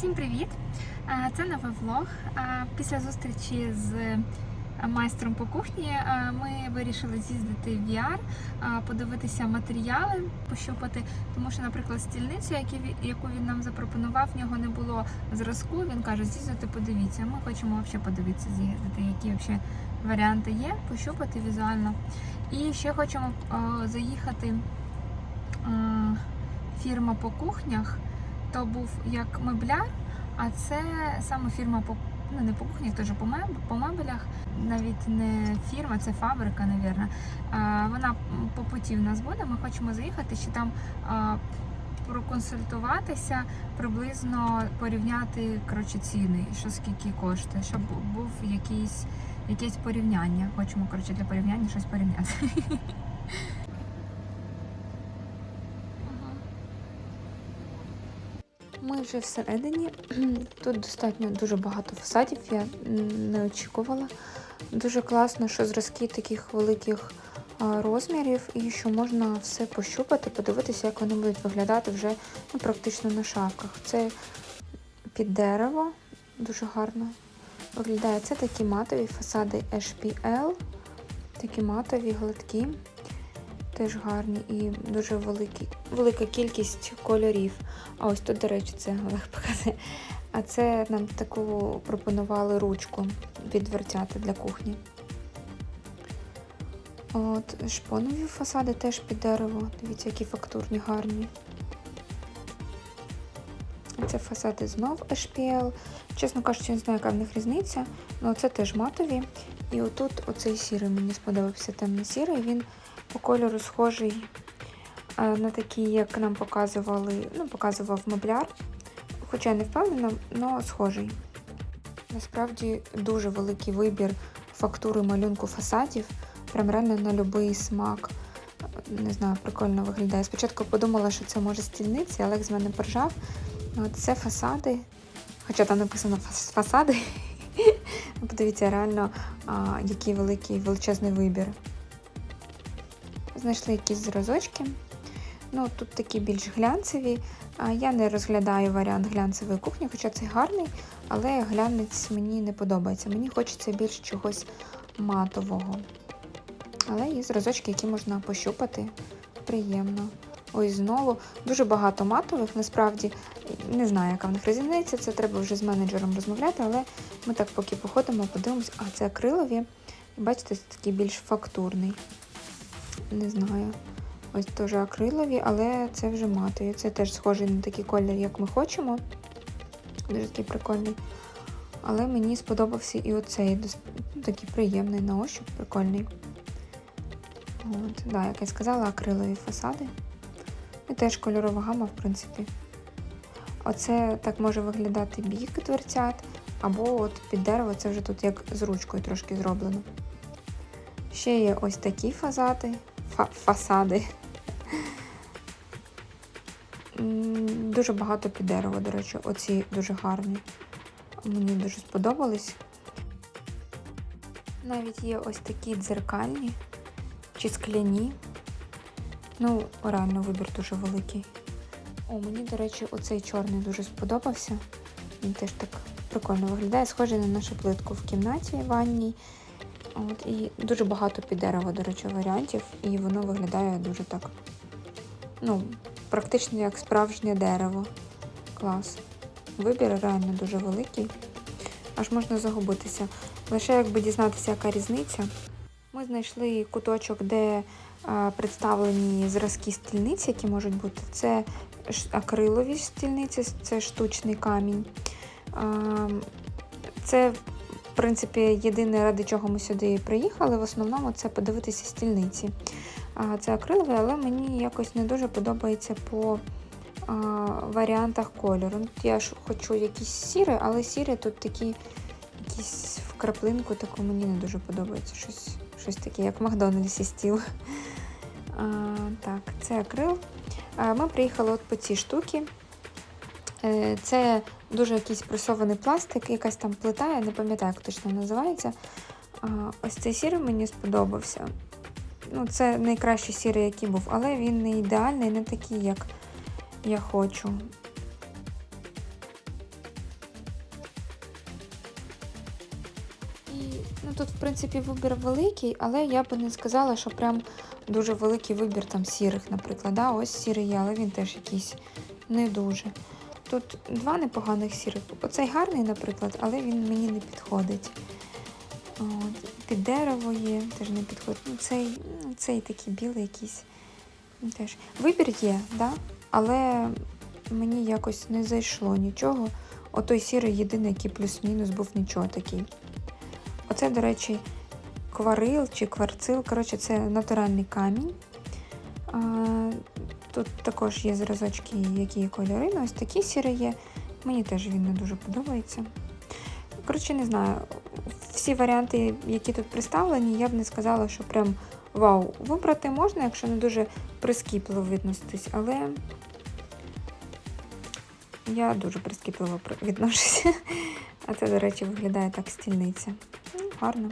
Всім привіт! Це новий влог. Після зустрічі з майстром по кухні ми вирішили з'їздити в VR, подивитися матеріали, пощупати, тому що, наприклад, стільницю, яку він- нам запропонував, в нього не було зразку. Він каже, з'їздити, подивіться. Ми хочемо взагалі подивитися, з'їздити, які взагалі варіанти є, пощупати візуально. І ще хочемо заїхати фірма по кухнях то був як мебляр, а це саме фірма по ну не по кухні, теж по меб, по мебелях. Навіть не фірма, це фабрика, навірно. Вона по путі в нас буде. Ми хочемо заїхати, ще там проконсультуватися, приблизно порівняти коротше, ціни, що скільки коштує, щоб був якийсь, якесь порівняння. Хочемо коротше, для порівняння щось порівняти. Ми вже всередині. Тут достатньо дуже багато фасадів, я не очікувала. Дуже класно, що зразки таких великих розмірів і що можна все пощупати, подивитися, як вони будуть виглядати вже ну, практично на шафках. Це під дерево, дуже гарно виглядає. Це такі матові фасади HPL, такі матові, гладкі, теж гарні і дуже великі, велика кількість кольорів. А ось тут, до речі, це Олег показує. А це нам таку пропонували ручку відвертяти для кухні. От, шпонові фасади теж під дерево. Дивіться, які фактурні, гарні. Це фасади знов HPL. Чесно кажучи, не знаю, яка в них різниця. але це теж матові. І отут оцей сірий мені сподобався темно-сірий. Він по кольору схожий а, на такі, як нам показували, ну, показував мебляр. Хоча не впевнена, але схожий. Насправді дуже великий вибір фактури малюнку фасадів. Прям реально на будь-який смак. Не знаю, прикольно виглядає. Спочатку подумала, що це може стільниці, але з мене поржав. От Це фасади. Хоча там написано фасади. Ну, Подивіться, реально, який великий величезний вибір. Знайшли якісь зразочки. Ну, тут такі більш глянцеві. Я не розглядаю варіант глянцевої кухні, хоча це гарний, але глянець мені не подобається. Мені хочеться більш чогось матового. Але є зразочки, які можна пощупати. Приємно. Ось знову дуже багато матових. Насправді не знаю, яка в них різниця. Це треба вже з менеджером розмовляти, але ми так поки походимо, подивимось. А це акрилові. Бачите, це такий більш фактурний. Не знаю. Ось теж акрилові, але це вже матові. Це теж схожий на такий колір, як ми хочемо. Дуже такий прикольний. Але мені сподобався і оцей такий приємний на ощуп, прикольний. От, да, як я сказала, акрилові фасади. І теж кольорова гама, в принципі. Оце так може виглядати бік дверцят, або от під дерево це вже тут як з ручкою трошки зроблено. Ще є ось такі фасади. Фа- фасади. Дуже багато під дерево, до речі, оці дуже гарні. Мені дуже сподобались. Навіть є ось такі дзеркальні чи скляні. Ну, реально вибір дуже великий. О, мені, до речі, оцей чорний дуже сподобався. Він теж так прикольно виглядає, схожий на нашу плитку в кімнаті ванній. От, і дуже багато під дерево, до речі, варіантів, і воно виглядає дуже так. Ну, практично як справжнє дерево. Клас. Вибір реально дуже великий. Аж можна загубитися. Лише якби дізнатися, яка різниця. Ми знайшли куточок, де а, представлені зразки стільниць, які можуть бути. Це акрилові стільниці, це штучний камінь. А, це, в принципі, єдине, ради чого ми сюди приїхали. В основному це подивитися стільниці. Це акрилові, але мені якось не дуже подобається по варіантах кольору. Я ж хочу якісь сіри, але сірі тут такі якісь в краплинку, таку мені не дуже подобається. Щось, щось таке, як Макдональдсі стіл. А, так, це акрил. А, ми приїхали от по цій штуці. Е, це дуже якийсь пресований пластик, якась там плита, я не пам'ятаю, як точно називається. Ось цей сір мені сподобався. Ну, Це найкращий сірий, який був, але він не ідеальний, не такий, як я хочу. І ну, Тут, в принципі, вибір великий, але я би не сказала, що прям дуже великий вибір там сірих, наприклад. Да? Ось сірий є, але він теж якийсь не дуже. Тут два непоганих сірих. Оцей гарний, наприклад, але він мені не підходить. От. Під дерево є, теж не підходить. Ну, цей, ну, цей такий білий якийсь. Теж. Вибір є, да? але мені якось не зайшло нічого. Отой сірий єдиний, який плюс-мінус був нічого такий. Оце, до речі, кварил чи кварцил. Коротше, це натуральний камінь. Тут також є зразочки, які кольори. Ну, ось такі сірі є. Мені теж він не дуже подобається. Коротше, не знаю. Всі варіанти, які тут представлені, я б не сказала, що прям вау. Вибрати можна, якщо не дуже прискіпливо відноситись, але я дуже прискіпливо відношуся. А це, до речі, виглядає так стільниця. Ну, гарно.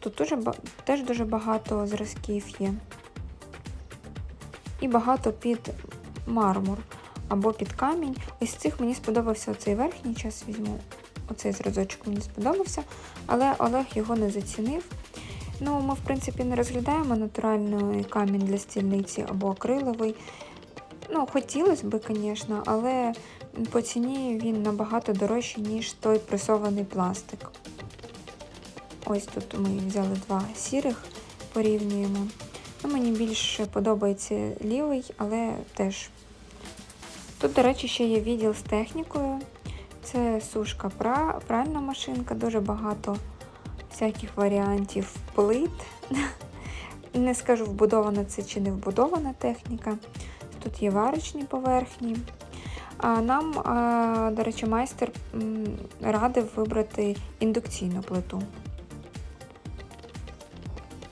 Тут дуже, теж дуже багато зразків є. І багато під мармур або під камінь. Ось цих мені сподобався оцей верхній час візьму. Оцей зразочок мені сподобався, але Олег його не зацінив. Ну, ми, в принципі, не розглядаємо натуральний камінь для стільниці або акриловий. Ну, хотілося б, звісно, але по ціні він набагато дорожчий, ніж той пресований пластик. Ось тут ми взяли два сірих, порівнюємо. Ну, мені більше подобається лівий, але теж. Тут, до речі, ще є відділ з технікою. Це сушка пра- пральна машинка, дуже багато всяких варіантів плит. Не скажу, вбудована це чи не вбудована техніка. Тут є варочні поверхні. Нам, до речі, майстер радив вибрати індукційну плиту.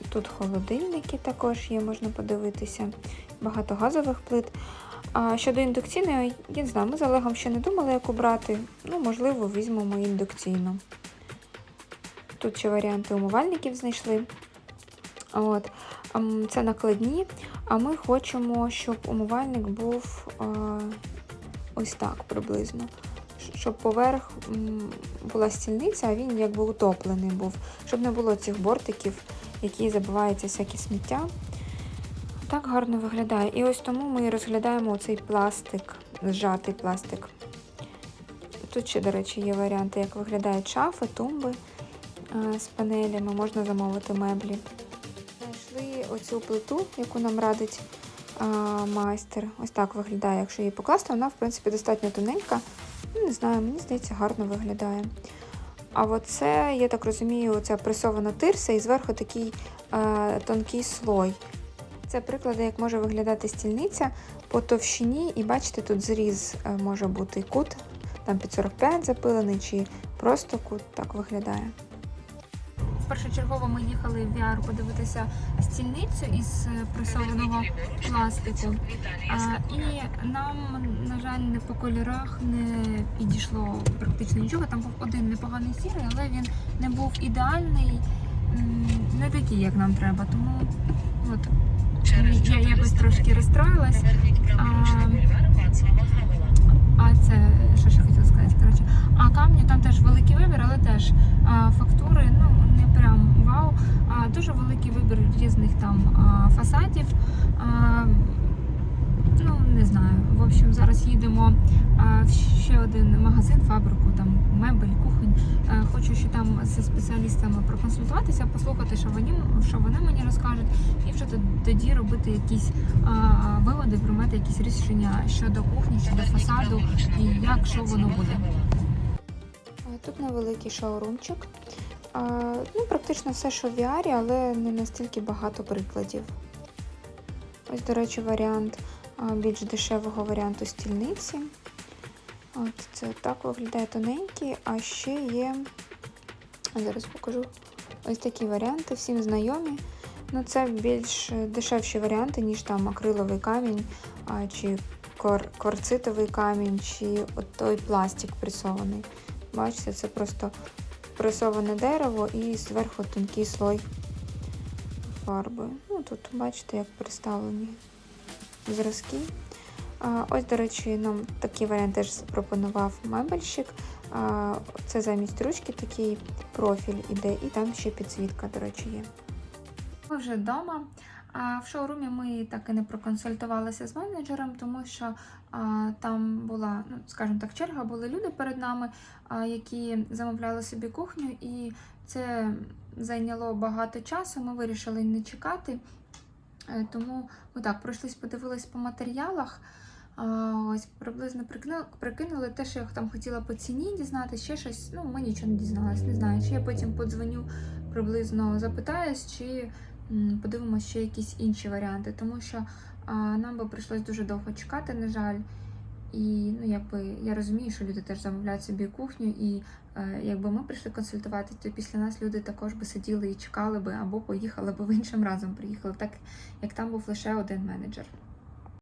Тут холодильники також є, можна подивитися. Багато газових плит. А щодо індукційної, я не знаю, ми з Олегом ще не думали, яку брати. Ну, можливо, візьмемо індукційну. Тут ще варіанти умивальників знайшли. От. Це накладні, а ми хочемо, щоб умивальник був ось так приблизно. Щоб поверх була стільниця, а він якби утоплений був, щоб не було цих бортиків, які забиваються всякі сміття. Так гарно виглядає. І ось тому ми розглядаємо цей пластик, зжатий пластик. Тут ще, до речі, є варіанти, як виглядають шафи, тумби е, з панелями, можна замовити меблі. Знайшли оцю плиту, яку нам радить майстер. Ось так виглядає, якщо її покласти. Вона, в принципі, достатньо тоненька. Ну, не знаю, мені здається, гарно виглядає. А оце, я так розумію, оця пресована тирса і зверху такий е, тонкий слой. Це приклади, як може виглядати стільниця по товщині, і бачите, тут зріз е, може бути кут, там під 45 запилений, чи просто кут так виглядає. Першочергово ми їхали в VR подивитися стільницю із е, пресованого пластику. А, і нам, на жаль, не по кольорах не підійшло практично нічого. Там був один непоганий сірий, але він не був ідеальний, не такий, як нам треба. Тому от я якось трошки розстроїлась. А, а це що ще хотіла сказати? Коротше, а камні там теж великий вибір, але теж а, фактури, ну не прям вау. А, дуже великий вибір різних там а, фасадів. А, ну, не знаю. В общем, зараз їдемо в ще один магазин, фабрику, там мебель, кухонь. Хочу ще там зі спеціалістами проконсультуватися, послухати, що вони, що вони мені розкажуть, і вже тоді робити якісь а, виводи, приймати якісь рішення щодо кухні, щодо фасаду і як що воно буде. Тут невеликий шоурумчик. А, Ну, практично все, що в VR, але не настільки багато прикладів. Ось, до речі, варіант більш дешевого варіанту стільниці. От це так виглядає тоненький, а ще є. Зараз покажу ось такі варіанти, всім знайомі. Ну, це більш дешевші варіанти, ніж там акриловий камінь, чи кор- корцитовий камінь, чи от той пластик пресований. Бачите, це просто пресоване дерево і зверху тонкий слой фарби. Ну, тут бачите, як представлені зразки. Ось, до речі, нам такий варіант теж запропонував мебельщик. Це замість ручки такий профіль іде, і там ще підсвітка, до речі, є. Ми вже вдома. В шоурумі ми так і не проконсультувалися з менеджером, тому що там була, ну скажімо так, черга, були люди перед нами, які замовляли собі кухню, і це зайняло багато часу. Ми вирішили не чекати. Е, Тому отак, так пройшлись, подивились по матеріалах. Ось приблизно прикинули, те, що я там хотіла по ціні дізнатися, ще щось. Ну, ми нічого не дізналися, не знаю. Чи я потім подзвоню, приблизно запитаюсь, чи подивимося ще якісь інші варіанти, тому що нам би прийшлось дуже довго чекати, на жаль. І ну, якби я розумію, що люди теж замовляють собі кухню, і е, якби ми прийшли консультувати, то після нас люди також би сиділи і чекали би або поїхали би в іншим разом приїхали, так як там був лише один менеджер.